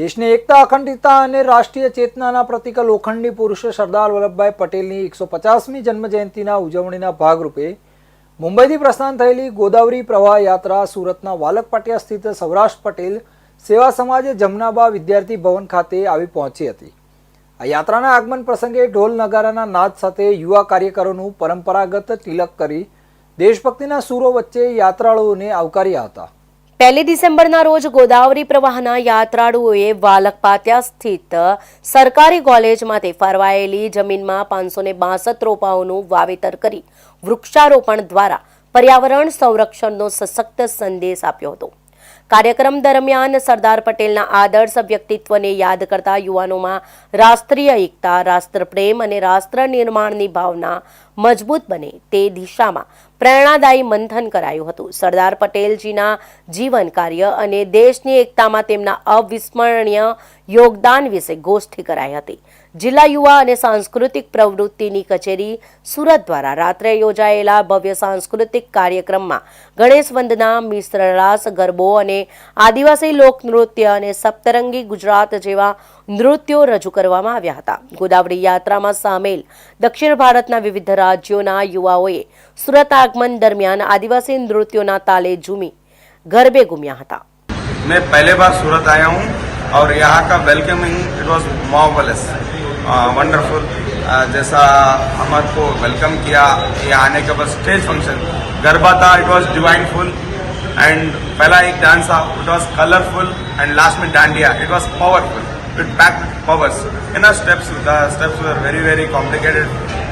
દેશની એકતા, અખંડિતતા અને રાષ્ટ્રીય ચેતનાના પ્રતિક લોખંડી પુરુષ સરદાર વલ્લભભાઈ પટેલની એકસો પચાસમી જન્મજયંતિના ઉજવણીના ભાગરૂપે મુંબઈથી પ્રસ્થાન થયેલી ગોદાવરી પ્રવાહ યાત્રા સુરતના વાલકપાટિયા સ્થિત સૌરાષ્ટ્ર પટેલ સેવા સમાજે જમનાબા વિદ્યાર્થી ભવન ખાતે આવી પહોંચી હતી. આ યાત્રાના આગમન પ્રસંગે ઢોલ નગારાના નાદ સાથે યુવા કાર્યકરોનું પરંપરાગત તિલક કરી દેશભક્તિના સૂરો વચ્ચે યાત્રાળુઓને આવકાર્યા હતા. પહેલી ડિસેમ્બરના રોજ ગોદાવરી પ્રવાહના યાત્રાળુઓએ વાલકપાત્યા સ્થિત સરકારી કોલેજમાંથી ફરવાયેલી જમીનમાં પાંચસો ને બાસઠ રોપાઓનું વાવેતર કરી વૃક્ષારોપણ દ્વારા પર્યાવરણ સંરક્ષણનો સશક્ત સંદેશ આપ્યો હતો. કાર્યક્રમ દરમિયાન સરદાર પટેલના આદર્શ વ્યક્તિત્વને યાદ કરતા યુવાનોમાં રાષ્ટ્રીય એકતા, રાષ્ટ્રપ્રેમ અને રાષ્ટ્ર નિર્માણની ભાવના મજબૂત બને તે દિશામાં પ્રેરણાદાયી મંથન કરાયું હતું. સરદાર પટેલજીના જીવન કાર્ય અને દેશની એકતામાં તેમના અવિસ્મરણીય યોગદાન વિશે ગોષ્ઠી કરાઈ હતી. જિલ્લા યુવા અને સાંસ્કૃતિક પ્રવૃત્તિની કચેરી સુરત દ્વારા રાત્રે યોજાયેલા ભવ્ય સાંસ્કૃતિક કાર્યક્રમમાં ગણેશ વંદના, મિશ્ર રાસ, ગરબો અને આદિવાસી લોકનૃત્ય અને સપ્તરંગી ગુજરાત જેવા નૃત્યો રજૂ કરવામાં આવ્યા હતા ગોદાવરી યાત્રામાં સામેલ દક્ષિણ ભારતના વિવિધ રાજ્યોના યુવાઓએ સુરત આગમન દરમિયાન આદિવાસી નૃત્યોના તાલે ઝૂમી ગરબે ઘૂમ્યા હતા मैं पहले बार सूरत आया हूँ और यहाँ का welcoming it was marvellous wonderful जैसा हमको वेलकम किया ये आने के बाद स्टेज फंक्शन गरबा था it was divine full and पहला एक डांस था it was colourful and last में dandiya it was powerful it pack powers in our steps the steps were very very complicated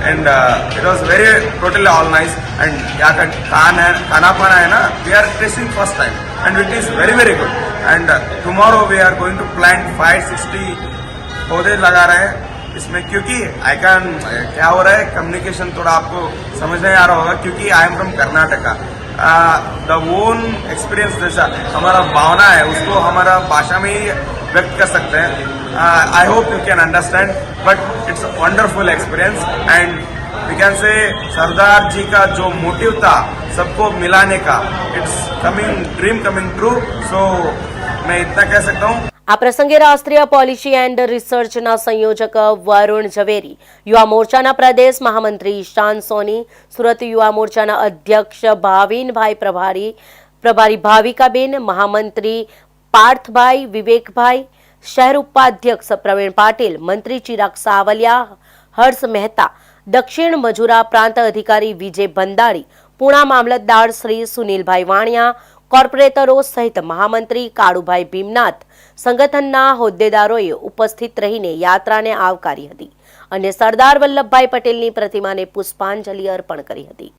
and uh, it was very totally all nice and यहाँ का खान है खाना पाना है ना we are tasting first time and it is very very good and uh, tomorrow we are going to plant 560 पौधे लगा रहे हैं इसमें क्योंकि आई कैन क्या हो रहा है कम्युनिकेशन थोड़ा आपको समझ नहीं आ रहा होगा क्योंकि I am from Karnataka the own experience जैसा हमारा भावना है, उसको हमारा भाषा में ही व्यक्त कर सकते हैं। I hope you can understand but it's wonderful experience and we can say Sardar ji का जो मोटिव था सबको मिलाने का it's coming dream coming true so मैं इतना कह सकता हूँ। આ પ્રસંગે રાષ્ટ્રીય પોલિસી એન્ડ રિસર્ચના સંયોજક વરુણ ઝવેરી, યુવા મોરચાના પ્રદેશ મહામંત્રી ઈશાન સોની, સુરત યુવા મોરચાના અધ્યક્ષ ભાવિનભાઈ પ્રભારી પ્રભારી ભાવિકાબેન, મહામંત્રી પાર્થભાઈ વિવેકભાઈ, શહેર ઉપાધ્યક્ષ પ્રવીણ પાટીલ, મંત્રી ચિરાગ સાવલિયા, હર્ષ મહેતા, દક્ષિણ મજુરા પ્રાંત અધિકારી વિજય ભંડારી, પૂણા મામલતદાર શ્રી સુનિલભાઈ વાણિયા કોર્પોરેટરો સહિત મહામંત્રી કાળુભાઈ ભીમનાથ સંગઠનના હોદ્દેદારોએ ઉપસ્થિત રહીને યાત્રાને આવકારી હતી અને સરદાર વલ્લભભાઈ પટેલની પ્રતિમાને પુષ્પાંજલિ અર્પણ કરી હતી.